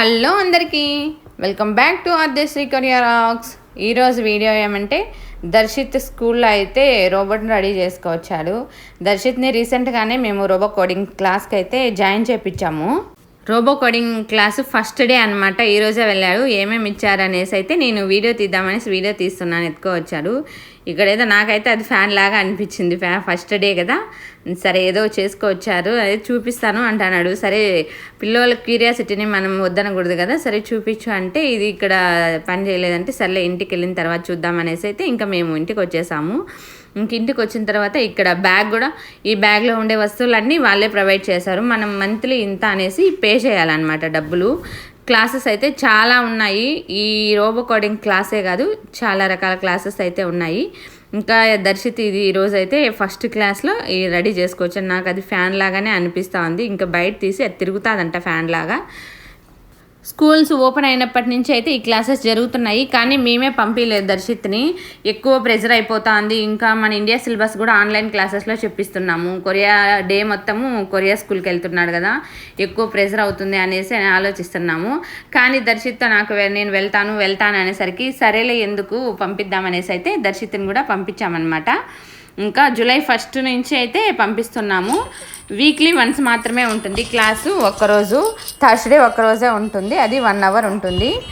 Hello అందరికీ. Welcome back to Aadyasri Korea rocks. ఈరోజు video ఏమంటే దర్శిత్ స్కూల్లో అయితే రోబోట్ని రెడీ చేసుకొచ్చాడు దర్శిత్ని రీసెంట్గానే మేము రోబో కోడింగ్ క్లాస్కి అయితే జాయిన్ చేయించాము robo coding class first day అనమాట ఈరోజే వెళ్ళాడు. ఏమేమి ఇచ్చారనేసి అయితే నేను వీడియో తీద్దామనేసి వీడియో తీస్తున్నాను ఎత్తుకోవచ్చాడు. ఇక్కడ ఏదో నాకైతే అది ఫ్యాన్ లాగా అనిపించింది. ఫ్యా ఫస్ట్ డే కదా. సరే ఏదో చేసుకొచ్చారు. అదే చూపిస్తాను అంటున్నాడు సరే పిల్లల క్యూరియాసిటీని మనం వద్దనకూడదు కదా. సరే చూపించు అంటే ఇది ఇక్కడ పని చేయలేదంటే సర్లే ఇంటికి వెళ్ళిన తర్వాత చూద్దాం అనేసి అయితే ఇంకా మేము ఇంటికి వచ్చేసాము. ఇంక ఇంటికి వచ్చిన తర్వాత ఇక్కడ బ్యాగ్ కూడా ఈ బ్యాగ్లో ఉండే వస్తువులన్నీ వాళ్ళే ప్రొవైడ్ చేశారు. మనం మంత్లీ ఇంత అనేసి పే చేయాలన్నమాట డబ్బులు. క్లాసెస్ అయితే చాలా ఉన్నాయి. ఈ రోబో కోడింగ్ క్లాసే కాదు చాలా రకాల క్లాసెస్ అయితే ఉన్నాయి. ఇంకా దర్శిత్ ఇది ఈరోజు అయితే ఫస్ట్ క్లాస్లో ఈ రెడీ చేసుకోవచ్చు. నాకు అది ఫ్యాన్ లాగానే అనిపిస్తూ ఉంది. ఇంకా బయట తీసి అది తిరుగుతుందంట ఫ్యాన్ లాగా. స్కూల్స్ ఓపెన్ అయినప్పటి నుంచి అయితే ఈ క్లాసెస్ జరుగుతున్నాయి. కానీ మేమే పంపించలేదు దర్శిత్ని. ఎక్కువ ప్రెజర్ అయిపోతుంది ఇంకా మన ఇండియా సిలబస్ కూడా ఆన్లైన్ క్లాసెస్లో చెప్పిస్తున్నాము. కొరియా డే మొత్తము కొరియా స్కూల్కి వెళ్తున్నాడు కదా. ఎక్కువ ప్రెజర్ అవుతుంది అనేసి ఆలోచిస్తున్నాము. కానీ దర్శిత్తో నాకు నేను వెళ్తాను వెళ్తాను అనేసరికి సరేలే ఎందుకు పంపిద్దామనేసి అయితే దర్శిత్ని కూడా పంపించామన్నమాట. ఇంకా జూలై ఫస్ట్ నుంచి అయితే పంపిస్తున్నాము. వీక్లీ వన్స్ మాత్రమే ఉంటుంది. క్లాసు ఒక్కరోజు థర్స్డే ఒక్కరోజే ఉంటుంది. అది వన్ అవర్ ఉంటుంది.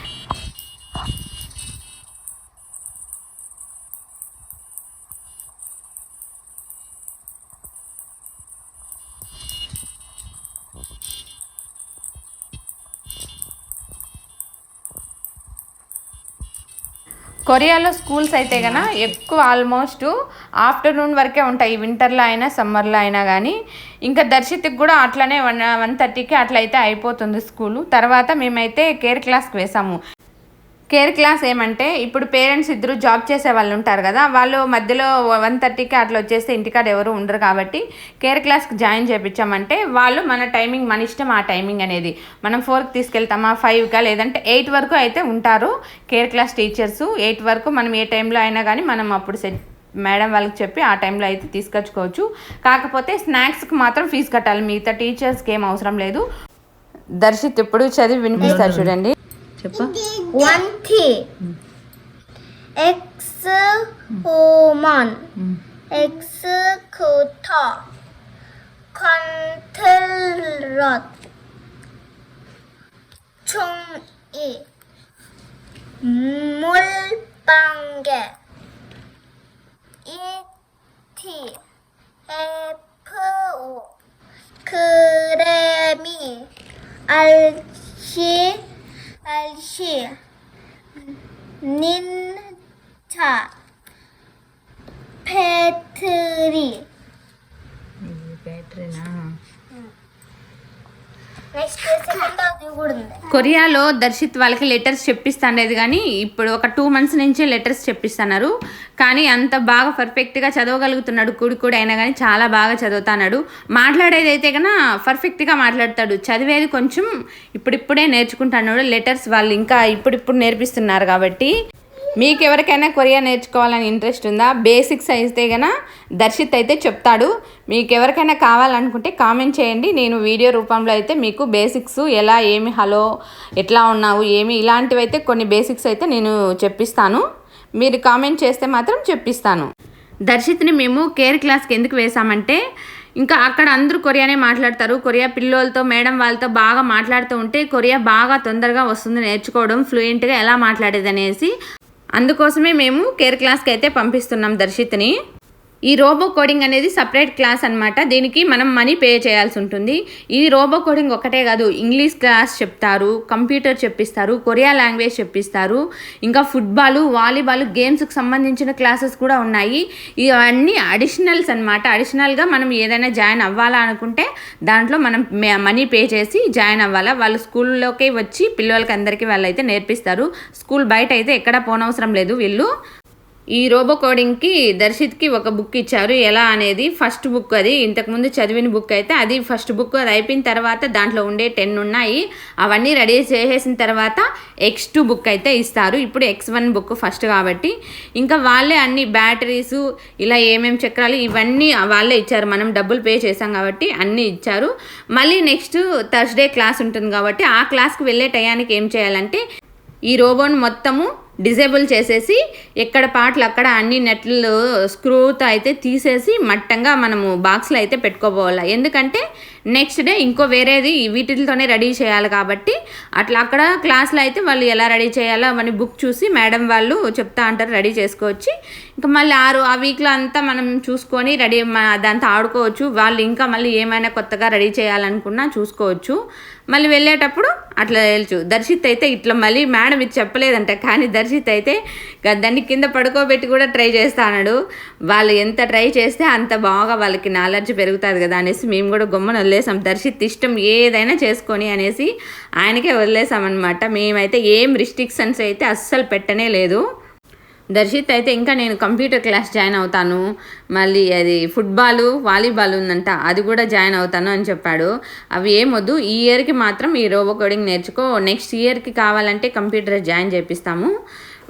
కొరియాలో స్కూల్స్ అయితే కనుక ఎక్కువ ఆల్మోస్ట్ ఆఫ్టర్నూన్ వరకే ఉంటాయి. వింటర్లో అయినా సమ్మర్లో అయినా కానీ ఇంకా దర్శిత్కి కూడా అట్లనే వన్ వన్ థర్టీకి అట్లయితే అయిపోతుంది స్కూలు. తర్వాత మేమైతే కేర్ క్లాస్కి వేసాము. కేర్ క్లాస్ ఏమంటే ఇప్పుడు పేరెంట్స్ ఇద్దరు జాబ్ చేసే వాళ్ళు ఉంటారు కదా వాళ్ళు మధ్యలో వన్ థర్టీకి అట్లా వచ్చేస్తే ఇంటికాడ ఎవరు ఉండరు కాబట్టి కేర్ క్లాస్కి జాయిన్ చేయించామంటే వాళ్ళు మన టైమింగ్ మన ఇష్టం ఆ టైమింగ్ అనేది. మనం ఫోర్కి తీసుకెళ్తామా ఫైవ్కా లేదంటే ఎయిట్ వరకు అయితే ఉంటారు కేర్ క్లాస్ టీచర్స్. ఎయిట్ వరకు మనం ఏ టైంలో అయినా కానీ మనం అప్పుడు సెట్ మేడం వాళ్ళకి చెప్పి ఆ టైంలో అయితే తీసుకొచ్చుకోవచ్చు. కాకపోతే స్నాక్స్కి మాత్రం ఫీజు కట్టాలి. మిగతా టీచర్స్కి ఏం అవసరం లేదు. దర్శిత్ ఇప్పుడు చదివి వినిపిస్తారు చూడండి. 제발. 원티. 음. 음. 엑스 호먼. 음. 엑스쿠터. 컨트롤 총이. 물방개. బ్యాటరీ. కొరియాలో దర్శిత్ వాళ్ళకి లెటర్స్ చెప్పిస్తాండేది కానీ ఇప్పుడు ఒక టూ మంత్స్ నుంచే లెటర్స్ చెప్పిస్తున్నారు. కానీ అంత బాగా పర్ఫెక్ట్గా చదవగలుగుతున్నాడు కూడి కూడా అయినా కానీ చాలా బాగా చదువుతున్నాడు. మాట్లాడేది అయితే కన్నా పర్ఫెక్ట్గా మాట్లాడతాడు. చదివేది కొంచెం ఇప్పుడిప్పుడే నేర్చుకుంటున్నాడు. లెటర్స్ వాళ్ళు ఇంకా ఇప్పుడిప్పుడు నేర్పిస్తున్నారు కాబట్టి. మీకు ఎవరికైనా కొరియా నేర్చుకోవాలని ఇంట్రెస్ట్ ఉందా? బేసిక్స్ అయితే గన దర్శిత్ అయితే చెప్తాడు. మీకు ఎవరికైనా కావాలనుకుంటే కామెంట్ చేయండి. నేను వీడియో రూపంలో అయితే మీకు బేసిక్స్ ఎలా ఏమి హలో ఎట్లా ఉన్నావు ఏమి ఇలాంటివి అయితే కొన్ని బేసిక్స్ అయితే నేను చెప్పిస్తాను. మీరు కామెంట్ చేస్తే మాత్రం చెప్పిస్తాను. దర్శిత్ని మేము కేర్ క్లాస్కి ఎందుకు వేసామంటే ఇంకా అక్కడ అందరూ కొరియానే మాట్లాడతారు. కొరియా పిల్లలతో మేడం వాళ్ళతో బాగా మాట్లాడుతూ ఉంటే కొరియా బాగా తొందరగా వస్తుంది నేర్చుకోవడం ఫ్లూయెంట్గా ఎలా మాట్లాడేది అనేసి అందుకోసమే మేము కేర్ క్లాస్కి అయితే పంపిస్తున్నాం దర్శిత్ని. ఈ రోబో కోడింగ్ అనేది సపరేట్ క్లాస్ అనమాట దీనికి మనం మనీ పే చేయాల్సి ఉంటుంది. ఈ రోబో కోడింగ్ ఒకటే కాదు ఇంగ్లీష్ క్లాస్ చెప్తారు కంప్యూటర్ చెప్పిస్తారు కొరియా లాంగ్వేజ్ చెప్పిస్తారు ఇంకా ఫుట్బాల్ వాలీబాల్ గేమ్స్కి సంబంధించిన క్లాసెస్ కూడా ఉన్నాయి. ఇవన్నీ అడిషనల్స్ అనమాట అడిషనల్గా మనం ఏదైనా జాయిన్ అవ్వాలా అనుకుంటే దాంట్లో మనం మనీ పే చేసి జాయిన్ అవ్వాలా. వాళ్ళు స్కూల్లోకి వచ్చి పిల్లలకి అందరికీ వాళ్ళు అయితే నేర్పిస్తారు. స్కూల్ బయట అయితే ఎక్కడ పోనవసరం లేదు వీళ్ళు. ఈ రోబో కోడింగ్కి దర్శిత్కి ఒక బుక్ ఇచ్చారు. ఎలా అనేది ఫస్ట్ బుక్ అది. ఇంతకుముందు చదివిన బుక్ అయితే అది ఫస్ట్ బుక్. అది అయిపోయిన తర్వాత దాంట్లో ఉండే టెన్ ఉన్నాయి. అవన్నీ రెడీ చేసేసిన తర్వాత ఎక్స్ టూ బుక్ అయితే ఇస్తారు. ఇప్పుడు ఎక్స్ వన్ బుక్ ఫస్ట్ కాబట్టి. ఇంకా వాళ్ళే అన్ని బ్యాటరీస్ ఇలా ఏమేమి చక్రాలు ఇవన్నీ వాళ్ళే ఇచ్చారు. మనం డబ్బులు పే చేసాం కాబట్టి అన్నీ ఇచ్చారు. మళ్ళీ నెక్స్ట్ థర్స్డే క్లాస్ ఉంటుంది కాబట్టి ఆ క్లాస్కి వెళ్ళే టయానికి ఏం చేయాలంటే ఈ రోబోని మొత్తము డిజేబుల్ చేసేసి ఎక్కడ పాటలు అక్కడ అన్ని నెట్లు స్క్రూతో అయితే తీసేసి మట్టంగా మనము బాక్స్లో అయితే పెట్టుకోపోవాలి ఎందుకంటే నెక్స్ట్ డే ఇంకో వేరేది వీటితోనే రెడీ చేయాలి కాబట్టి అట్లా అక్కడ క్లాస్లో అయితే వాళ్ళు ఎలా రెడీ చేయాలో అవన్నీ బుక్ చూసి మేడం వాళ్ళు చెప్తా అంటారు రెడీ చేసుకోవచ్చు. ఇంకా మళ్ళీ ఆరు ఆ వీక్లో అంతా మనం చూసుకొని రెడీ దాంతో ఆడుకోవచ్చు. వాళ్ళు ఇంకా మళ్ళీ ఏమైనా కొత్తగా రెడీ చేయాలనుకున్నా చూసుకోవచ్చు. మళ్ళీ వెళ్ళేటప్పుడు అట్లా వెళ్ళచ్చు దర్శిత్ అయితే ఇట్లా మళ్ళీ మేడం ఇది చెప్పలేదంట కానీ దర్శిత్ అయితే దాన్ని కింద పడుకోబెట్టి కూడా ట్రై చేస్తాడు వాళ్ళు ఎంత ట్రై చేస్తే అంత బాగా వాళ్ళకి నాలెడ్జ్ పెరుగుతుంది కదా అనేసి మేము కూడా గమ్మున వదిలేసాం. దర్శిత్ ఇష్టం ఏదైనా చేసుకొని అనేసి ఆయనకే వదిలేసామన్నమాట. మేమైతే ఏం రిస్ట్రిక్షన్స్ అయితే అస్సలు పెట్టనే లేదు. దర్శిత్ అయితే ఇంకా నేను కంప్యూటర్ క్లాస్ జాయిన్ అవుతాను. మళ్ళీ అది ఫుట్బాల్ వాలీబాల్ ఉందంట అది కూడా జాయిన్ అవుతాను అని చెప్పాడు. అవి ఏమొద్దు ఈ ఇయర్కి మాత్రం ఈ రోబో కోడింగ్ నేర్చుకో నెక్స్ట్ ఇయర్కి కావాలంటే కంప్యూటర్ జాయిన్ చేపిస్తాము.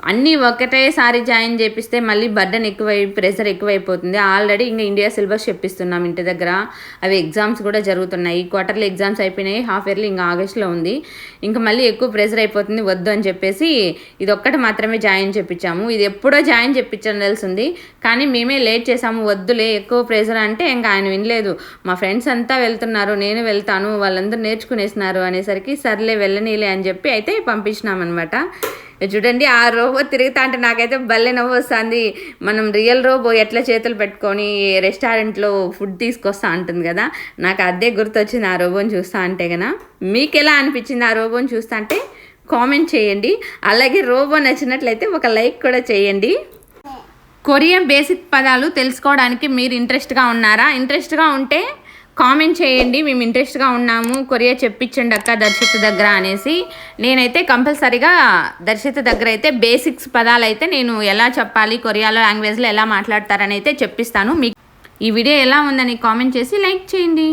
అన్నీ ఒకటేసారి జాయిన్ చేపిస్తే మళ్ళీ బర్డన్ ఎక్కువై ప్రెషర్ ఎక్కువైపోతుంది. ఆల్రెడీ ఇంకా ఇండియా సిలబస్ చెప్పిస్తున్నాం ఇంటి దగ్గర. అవి ఎగ్జామ్స్ కూడా జరుగుతున్నాయి. క్వార్టర్లీ ఎగ్జామ్స్ అయిపోయినాయి. హాఫ్ ఇయర్లీ ఇంకా ఆగస్ట్లో ఉంది. ఇంకా మళ్ళీ ఎక్కువ ప్రెషర్ అయిపోతుంది. వద్దు అని చెప్పేసి ఇది ఒక్కటి మాత్రమే జాయిన్ చెప్పించాము ఇది ఎప్పుడో జాయిన్ చేపించడం తెలిసింది. కానీ మేమే లేట్ చేసాము వద్దులే ఎక్కువ ప్రెషర్ అంటే ఇంకా ఆయన వినలేదు. మా ఫ్రెండ్స్ అంతా వెళ్తున్నారు. నేను వెళ్తాను. వాళ్ళందరూ నేర్చుకునేసినారు అనేసరికి సర్లే వెళ్ళనీలే అని చెప్పి అయితే పంపించినామన్నమాట. చూడండి ఆ రోబో తిరుగుతా అంటే నాకైతే భలే నవ్వు వస్తుంది మనం రియల్ రోబో ఎట్లా చేతులు పెట్టుకొని రెస్టారెంట్లో ఫుడ్ తీసుకొస్తా ఉంటుంది కదా నాకు అదే గుర్తొచ్చింది ఆ రోబోని చూస్తా అంటే కదా మీకు ఎలా అనిపించింది ఆ రోబోని చూస్తా అంటే కామెంట్ చేయండి. అలాగే రోబో నచ్చినట్లయితే ఒక లైక్ కూడా చేయండి. కొరియన్ బేసిక్ పదాలు తెలుసుకోవడానికి మీరు ఇంట్రెస్ట్గా ఉన్నారా? ఇంట్రెస్ట్గా ఉంటే కామెంట్ చేయండి మేము ఇంట్రెస్ట్గా ఉన్నాము కొరియా చెప్పించండి అక్క దర్శిత దగ్గర అనేసి. నేనైతే కంపల్సరీగా దర్శిత దగ్గర అయితే బేసిక్స్ పదాలు అయితే నేను ఎలా చెప్పాలి కొరియాలో లాంగ్వేజ్లో ఎలా మాట్లాడతారని అయితే చెప్పిస్తాను. మీకు ఈ వీడియో ఎలా ఉందని కామెంట్ చేసి లైక్ చేయండి.